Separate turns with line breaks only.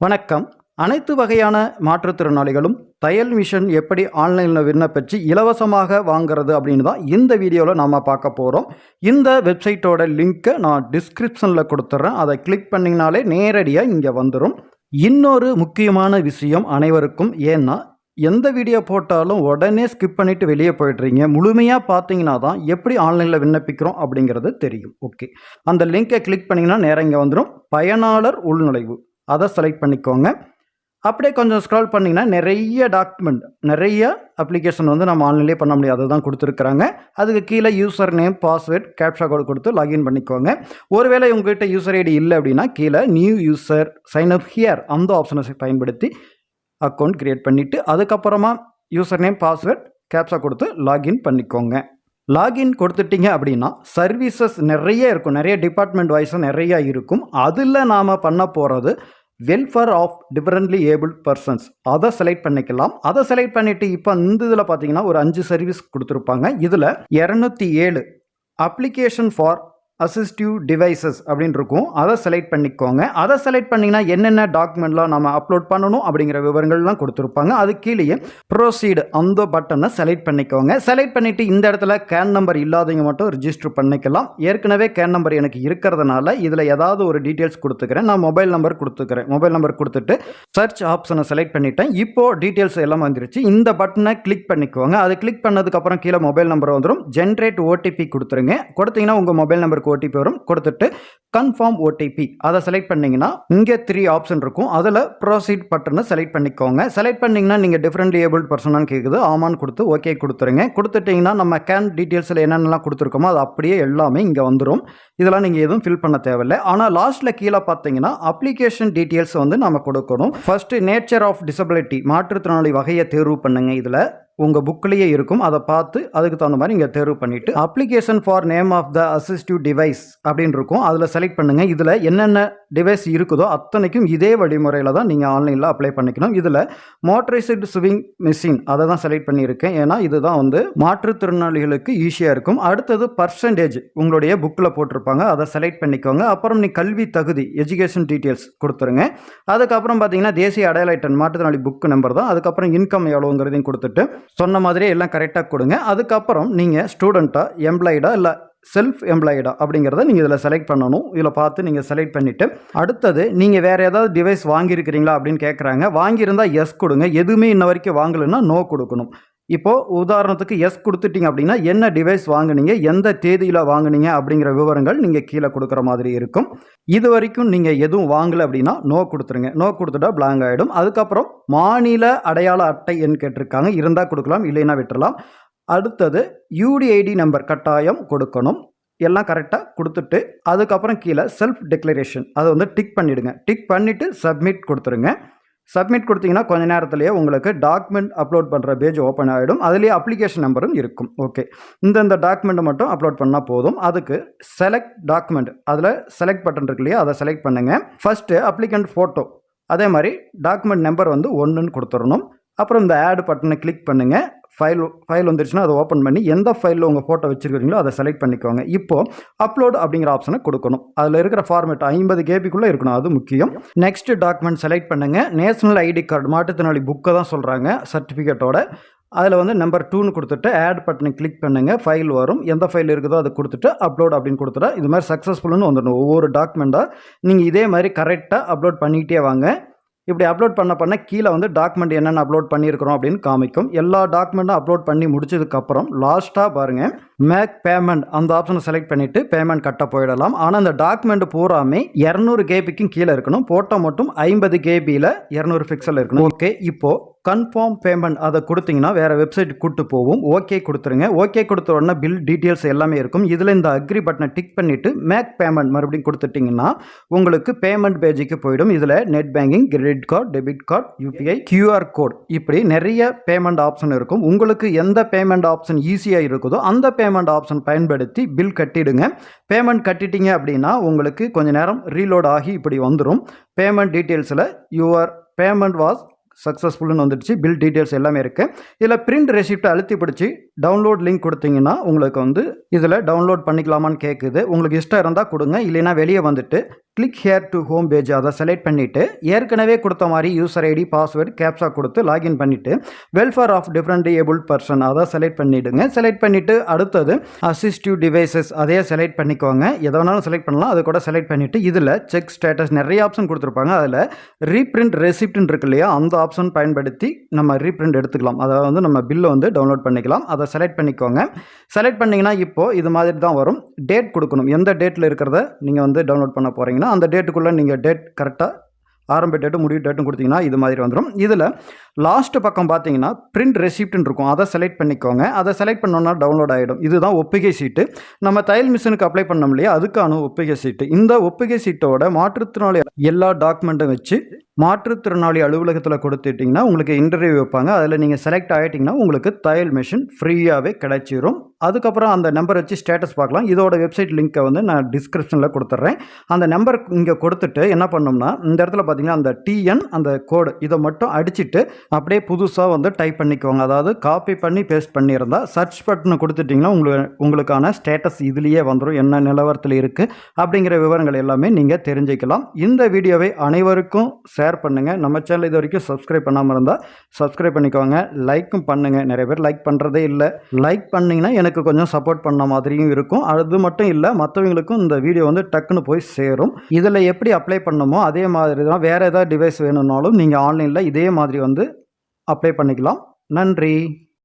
வணக்கம். அனைத்து வகையான மாற்றுத்திறனாளிகளும் தையல் மிஷின் எப்படி ஆன்லைனில் விண்ணப்பிச்சு இலவசமாக வாங்குறது அப்படின்னு தான் இந்த வீடியோவில் நாம் பார்க்க போகிறோம் இந்த வெப்சைட்டோட லிங்க்கை நான் டிஸ்கிரிப்ஷனில் கொடுத்துட்றேன் அதை கிளிக் பண்ணிங்கனாலே நேரடியாக இங்கே வந்துடும் இன்னொரு முக்கியமான விஷயம் அனைவருக்கும் ஏன்னா எந்த வீடியோ போட்டாலும் உடனே ஸ்கிப் பண்ணிவிட்டு வெளியே போயிடுறீங்க. முழுமையாக பார்த்தீங்கன்னா தான் எப்படி ஆன்லைனில் விண்ணப்பிக்கிறோம் அப்படிங்கிறது தெரியும். ஓகே. அந்த லிங்கை கிளிக் பண்ணிங்கன்னா நேரம் இங்கே வந்துடும் பயனாளர் உள்நுழைவு. அதை செலக்ட் பண்ணிக்கோங்க. அப்படியே கொஞ்சம் ஸ்க்ரால் பண்ணிங்கன்னா நிறைய டாக்குமெண்ட் நிறைய அப்ளிகேஷன் வந்து நம்ம ஆன்லைன்லேயே பண்ண முடியாது அதுதான் கொடுத்துருக்குறாங்க. அதுக்கு கீழே user name password captcha code கொடுத்து லாகின் பண்ணிக்கோங்க. ஒருவேளை உங்ககிட்ட யூசர் ஐடி இல்லை அப்படின்னா கீழே new user sign up here அந்த ஆப்ஷனை பயன்படுத்தி அக்கௌண்ட் க்ரியேட் பண்ணிவிட்டு அதுக்கப்புறமா யூசர் நேம் பாஸ்வேர்ட் கேப்ஷா கொடுத்து லாகின் பண்ணிக்கோங்க. லாகின் கொடுத்துட்டீங்க அப்படின்னா சர்வீசஸ் நிறைய இருக்கும். நிறைய டிபார்ட்மெண்ட் வைஸும் நிறைய இருக்கும். அதில் நாம் பண்ண போகிறது welfare of differently abled persons அதை செலக்ட் பண்ணிக்கலாம். அதை செலக்ட் பண்ணிவிட்டு இப்போ இந்த இதில் பார்த்தீங்கன்னா ஒரு அஞ்சு சர்வீஸ் கொடுத்துருப்பாங்க. இதில் இரநூத்தி ஏழு அப்ளிகேஷன் ஃபார் அசிஸ்டிவ் டிவைசஸ் அப்படின்னு இருக்கும். அதை செலக்ட் பண்ணிக்கோங்க. அதை செலக்ட் பண்ணிங்கன்னா என்னென்ன டாக்குமெண்ட்லாம் நம்ம அப்லோட் பண்ணணும் அப்படிங்கிற விவரங்கள்லாம் கொடுத்துருப்பாங்க. அது கீழேயே ப்ரோசீடு அந்த பட்டனை செலக்ட் பண்ணிக்கோங்க. செலக்ட் பண்ணிவிட்டு இந்த இடத்துல கேன் நம்பர் இல்லாதவங்க மட்டும் ரிஜிஸ்டர் பண்ணிக்கலாம். ஏற்கனவே கேன் நம்பர் எனக்கு இருக்கிறதுனால இதில் ஏதாவது ஒரு டீட்டெயில்ஸ் கொடுத்துக்கிறேன். நான் மொபைல் நம்பர் கொடுத்துக்கிறேன். மொபைல் நம்பர் கொடுத்துட்டு சர்ச் ஆப்ஷனை செலக்ட் பண்ணிட்டேன். இப்போது டீட்டெயில்ஸ் எல்லாம் வந்துருச்சு. இந்த பட்டனை கிளிக் பண்ணிக்கோங்க. அது கிளிக் பண்ணதுக்கப்புறம் கீழே மொபைல் நம்பர் வந்துடும் ஜென்ரேட் ஓடிபி கொடுத்துருங்க. கொடுத்தீங்கன்னா உங்கள் மொபைல் உங்களுக்கு ஓடிபி வரும். கொடுத்துட்டு கன்ஃபார்ம் ஓடிபி அதை செலக்ட் பண்ணிங்கன்னா இங்கே த்ரீ ஆப்ஷன் இருக்கும். அதில் ப்ரொசீட் பட்டனை செலக்ட் பண்ணிக்கோங்க. செலக்ட் பண்ணிங்கன்னா நீங்கள் டிஃப்ரெண்ட் ஏபிள் பர்சனான்னு கேட்குது ஆமான்னு கொடுத்து ஓகே கொடுத்துருங்க. கொடுத்துட்டிங்கன்னா நம்ம கேன் டீட்டெயில்ஸில் என்னென்னலாம் கொடுத்துருக்கோமோ அது அப்படியே எல்லாமே இங்கே வந்துடும் இதெல்லாம் நீங்கள் எதுவும் ஃபில் பண்ண தேவையில்லை. ஆனால் லாஸ்ட்டில் கீழே பார்த்தீங்கன்னா அப்ளிகேஷன் டீட்டெயில்ஸ் வந்து நம்ம கொடுக்கணும். ஃபர்ஸ்ட் நேச்சர் ஆஃப் டிசபிலிட்டி மாற்றுத்திறனாளி வகையை தேர்வு பண்ணுங்கள் இதில். உங்கள் புக்லேயே இருக்கும். அதை பார்த்து அதுக்கு தகுந்த மாதிரி இங்கே தேர்வு பண்ணிவிட்டு application for name of the assistive device அப்படின்னு இருக்கும். அதில் செலக்ட் பண்ணுங்கள் இதில் என்னென்ன டிவைஸ் இருக்குதோ அத்தனைக்கும் இதே வழிமுறையில் தான் நீங்கள் ஆன்லைனில் அப்ளை பண்ணிக்கணும். இதில் மோட்டரைஸ்டு ஸ்விங் மிஷின் அதை தான் செலக்ட் பண்ணியிருக்கேன். ஏன்னா இதுதான் வந்து மாற்றுத்திறனாளிகளுக்கு ஈஸியாக இருக்கும். அடுத்தது பர்சன்டேஜ் உங்களுடைய புக்கில் போட்டிருப்பாங்க. அதை செலக்ட் பண்ணிக்கோங்க. அப்புறம் நீ கல்வி தகுதி எஜுகேஷன் டீட்டெயில்ஸ் கொடுத்துருங்க. அதுக்கப்புறம் பார்த்தீங்கன்னா தேசிய அடையாளட்டன் மாற்றுத்திறனாளி புக் நம்பர் தான். அதுக்கப்புறம் இன்கம் எவ்வளோங்கிறதையும் கொடுத்துட்டு சொன்ன மாதிரியே எல்லாம் கரெக்டாக கொடுங்க. அதுக்கப்புறம் நீங்கள் ஸ்டூடெண்ட்டாக எம்ப்ளாய்டா இல்லை செல்ஃப் எம்ப்ளாய்டா அப்படிங்கிறத நீங்கள் இதில் செலக்ட் பண்ணணும். இதில் பார்த்து நீங்கள் செலக்ட் பண்ணிவிட்டு அடுத்தது நீங்கள் வேறு ஏதாவது டிவைஸ் வாங்கியிருக்கிறீங்களா அப்படின்னு கேட்குறாங்க வாங்கியிருந்தால் எஸ் கொடுங்க. எதுவுமே இன்ன வரைக்கும் வாங்கலைன்னா நோ கொடுக்கணும். இப்போது உதாரணத்துக்கு எஸ் கொடுத்துட்டீங்க அப்படின்னா என்ன டிவைஸ் வாங்குனீங்க எந்த தேதியில் வாங்குனீங்க அப்படிங்கிற விவரங்கள் நீங்கள் கீழே கொடுக்குற மாதிரி இருக்கும். இது வரைக்கும் நீங்கள் எதுவும் வாங்கலை அப்படின்னா நோ கொடுத்துருங்க. நோ கொடுத்துட்டா பிளாங்க் ஆகிடும் அதுக்கப்புறம் மாநில அடையாள அட்டை எண் கேட்டிருக்காங்க. இருந்தால் கொடுக்கலாம் இல்லைன்னா விட்டுறலாம். அடுத்தது யூடிஐடி நம்பர் கட்டாயம் கொடுக்கணும். எல்லாம் கரெக்டாக கொடுத்துட்டு அதுக்கப்புறம் கீழே செல்ஃப் டிக்ளரேஷன் அதை வந்து டிக் பண்ணிவிடுங்க டிக் பண்ணிவிட்டு சப்மிட் கொடுத்துருங்க. சப்மிட் கொடுத்தீங்கன்னா கொஞ்ச நேரத்துலேயே உங்களுக்கு டாக்குமெண்ட் அப்லோட் பண்ணுற பேஜ் ஓப்பன் ஆகிடும் அதுலேயே அப்ளிகேஷன் நம்பரும் இருக்கும். ஓகே இந்தந்த டாக்குமெண்ட்டை மட்டும் அப்லோட் பண்ணால் போதும். அதுக்கு செலக்ட் டாக்குமெண்ட் அதில் செலக்ட் பட்டன் இருக்கு இல்லையா? அதை செலக்ட் பண்ணுங்கள் ஃபஸ்ட்டு அப்ளிகண்ட் ஃபோட்டோ அதே மாதிரி டாக்குமெண்ட் நம்பர் வந்து ஒன்றுன்னு கொடுத்துடணும் அப்புறம் இந்த ஆட் பட்டனை கிளிக் பண்ணுங்கள் ஃபைல் ஃபைல் வந்துருச்சுன்னா அதை ஓப்பன் பண்ணி எந்த ஃபைலில் உங்கள் ஃபோட்டோ வச்சுருக்கீங்களோ அதை செலக்ட் பண்ணிக்கோங்க. இப்போது அப்லோட் அப்படிங்கிற ஆப்ஷனை கொடுக்கணும். அதில் இருக்கிற ஃபார்மேட் ஐம்பது கேபிக்குள்ளே இருக்கணும். அது முக்கியம். நெக்ஸ்ட் டாக்குமெண்ட் செலக்ட் பண்ணுங்கள் நேஷனல் ஐடி கார்டு மாற்றுத்திறனாளி புக்கை தான் சொல்கிறாங்க சர்டிஃபிகேட்டோட அதில் வந்து நம்பர் டூன்னு கொடுத்துட்டு ஆட் பட்டனை கிளிக் பண்ணுங்கள் ஃபைல் வரும். எந்த ஃபைல் இருக்குதோ அதை கொடுத்துட்டு அப்லோட் அப்படின்னு கொடுத்துட்டா இது மாதிரி சக்ஸஸ்ஃபுல்னு வந்துடணும். ஒவ்வொரு டாக்குமெண்ட்டாக நீங்கள் இதே மாதிரி கரெக்டாக அப்லோட் பண்ணிக்கிட்டே வாங்க. இப்படி அப்லோட் பண்ண பண்ண கீழே வந்து டாக்குமெண்ட் என்னென்ன அப்லோட் பண்ணியிருக்கிறோம் அப்படின்னு காமிக்கும். எல்லா டாக்குமெண்ட்டும் அப்லோட் பண்ணி முடிச்சதுக்கப்புறம் லாஸ்ட்டாக பாருங்கள் மேக் பேமெண்ட் அந்த ஆப்ஷனை செலக்ட் பண்ணிவிட்டு பேமெண்ட் கட்ட போயிடலாம். ஆனால் அந்த டாக்குமெண்ட் பூராமே இரநூறு கேபிக்கும் கீழே இருக்கணும். ஃபோட்டோ மட்டும் ஐம்பது கேபியில் இரநூறு பிக்சல் இருக்கணும். ஓகே இப்போது கன்ஃபார்ம் பேமெண்ட் அதை கொடுத்தீங்கன்னா வேறு வெப்சைட் கூட்டு போகும் ஓகே கொடுத்துருங்க. ஓகே கொடுத்த உடனே பில் டீட்டெயில்ஸ் எல்லாமே இருக்கும். இதில் இந்த அக்ரி பட்டனை டிக் பண்ணிவிட்டு மேக் பேமெண்ட் மறுபடியும் கொடுத்துட்டிங்கன்னா உங்களுக்கு பேமெண்ட் பேஜுக்கு போயிடும். இதில் net banking credit card debit card UPI QR code இப்படி நிறைய பேமெண்ட் ஆப்ஷன் இருக்கும். உங்களுக்கு எந்த பேமெண்ட் ஆப்ஷன் ஈஸியாக இருக்குதோ அந்த பே பேமெண்ட் ஆப்ஷன் பயன்படுத்தி பில் கட்டிடுங்க. பேமெண்ட் கட்டிட்டீங்க அப்படின்னா உங்களுக்கு கொஞ்ச நேரம் ரீலோட் ஆகி இப்படி வந்துடும் பேமெண்ட் டீட்டெயில்ஸில் யுவர் பேமெண்ட் வாஸ் சக்ஸஸ்ஃபுல்னு வந்துடுச்சு. பில் டீட்டெயில்ஸ் எல்லாமே இருக்குது இதில் பிரிண்ட் ரெசிப்ட்டை அழுத்தி பிடிச்சி டவுன்லோட் லிங்க் கொடுத்தீங்கன்னா உங்களுக்கு வந்து இதில் டவுன்லோட் பண்ணிக்கலாமான்னு கேட்குது உங்களுக்கு இஷ்டம் இருந்தால் கொடுங்க. இல்லைன்னா வெளியே வந்துட்டு click here to home page அதை செலக்ட் பண்ணிவிட்டு ஏற்கனவே கொடுத்த மாதிரி யூசர் ஐடி பாஸ்வேர்டு கேப்சா கொடுத்து லாகின் பண்ணிவிட்டு welfare of different able person அதை செலக்ட் பண்ணிவிடுங்க செலக்ட் பண்ணிவிட்டு அடுத்தது அசிஸ்டிவ் டிவைசஸ் அதையே செலக்ட் பண்ணிக்கோங்க. எதை வேணாலும் செலக்ட் பண்ணலாம். அது கூட செலக்ட் பண்ணிவிட்டு இதில் செக் ஸ்டேட்டஸ் நிறைய ஆப்ஷன் கொடுத்துருப்பாங்க. அதில் ரீப்ரிண்ட் ரெசிப்ட்னு இருக்கு இல்லையா அந்த ஆப்ஷன் பயன்படுத்தி நம்ம ரீப்ரிண்ட் எடுத்துக்கலாம். அதாவது வந்து நம்ம பில்லை வந்து டவுன்லோட் பண்ணிக்கலாம். அதை செலக்ட் பண்ணிக்கோங்க. செலக்ட் பண்ணிங்கன்னா இப்போது இது மாதிரி தான் வரும். டேட் கொடுக்கணும். எந்த டேட்டில் இருக்கிறத நீங்கள் வந்து டவுன்லோட் பண்ண போகிறீங்கன்னா அந்த டேட்டுக்குள்ளே நீங்கள் டேட் கரெக்டாக ஆரம்ப டேட்டு முடிவு டேட்டும் கொடுத்தீங்கன்னா இது மாதிரி வந்துடும் இதில் லாஸ்ட் பக்கம் பார்த்தீங்கன்னா பிரிண்ட் ரெசிப்ட்னு இருக்கும். அதை செலக்ட் பண்ணிக்கோங்க. அதை செலக்ட் பண்ணோன்னா டவுன்லோட் ஆகிடும் இதுதான் ஒப்புகை சீட்டு. நம்ம தையல் மிஷினுக்கு அப்ளை பண்ணோம் இல்லையா? அதுக்கான ஒப்புகை சீட்டு. இந்த ஒப்புகை சீட்டோட மாற்றுத்திறனாளி எல்லா டாக்குமெண்ட்டும் வச்சு மாற்றுத்திறனாளி அலுவலகத்தில் கொடுத்துட்டிங்கன்னா உங்களுக்கு இன்டர்வியூ வைப்பாங்க. அதில் நீங்கள் செலக்ட் ஆகிட்டிங்கன்னா உங்களுக்கு தையல் மிஷின் ஃப்ரீயாகவே கிடச்சிரும். அதுக்கப்புறம் அந்த நம்பர் வச்சு ஸ்டேட்டஸ் பார்க்கலாம். இதோட வெப்சைட் லிங்க்கை வந்து நான் டிஸ்கிரிப்ஷனில் கொடுத்துட்றேன். அந்த நம்பர் இங்கே கொடுத்துட்டு என்ன பண்ணோம்னா இந்த இடத்துல பார்த்தீங்கன்னா அந்த டிஎன் அந்த கோடு இதை மட்டும் அடிச்சிட்டு அப்படியே புதுசாக வந்து டைப் பண்ணிக்கோங்க அதாவது காப்பி பண்ணி பேஸ்ட் பண்ணியிருந்தால் சர்ச் பட்டனை கொடுத்துட்டிங்கன்னா உங்களுக்கு உங்களுக்கான ஸ்டேட்டஸ் இதுலேயே வந்துடும் என்ன நிலவரத்தில் இருக்குது அப்படிங்கிற விவரங்கள் எல்லாமே நீங்கள் தெரிஞ்சுக்கலாம். இந்த வீடியோவை அனைவருக்கும் ஷேர் பண்ணுங்கள் நம்ம சேனல் இது வரைக்கும் சப்ஸ்கிரைப் பண்ணாமல் இருந்தால் சப்ஸ்கிரைப் பண்ணிக்கோங்க. லைக்கும் பண்ணுங்கள் நிறைய பேர் லைக் பண்ணுறதே இல்லை. லைக் பண்ணிங்கன்னா எனக்கு கொஞ்சம் சப்போர்ட் பண்ண மாதிரியும் இருக்கும். அது மட்டும் இல்லை மற்றவங்களுக்கும் இந்த வீடியோ வந்து டக்குன்னு போய் சேரும். இதில் எப்படி அப்ளை பண்ணணுமோ அதே மாதிரி தான் வேறு ஏதாவது டிவைஸ் வேணும்னாலும் நீங்கள் ஆன்லைனில் இதே மாதிரி வந்து அப்ளை பண்ணிக்கலாம். நன்றி.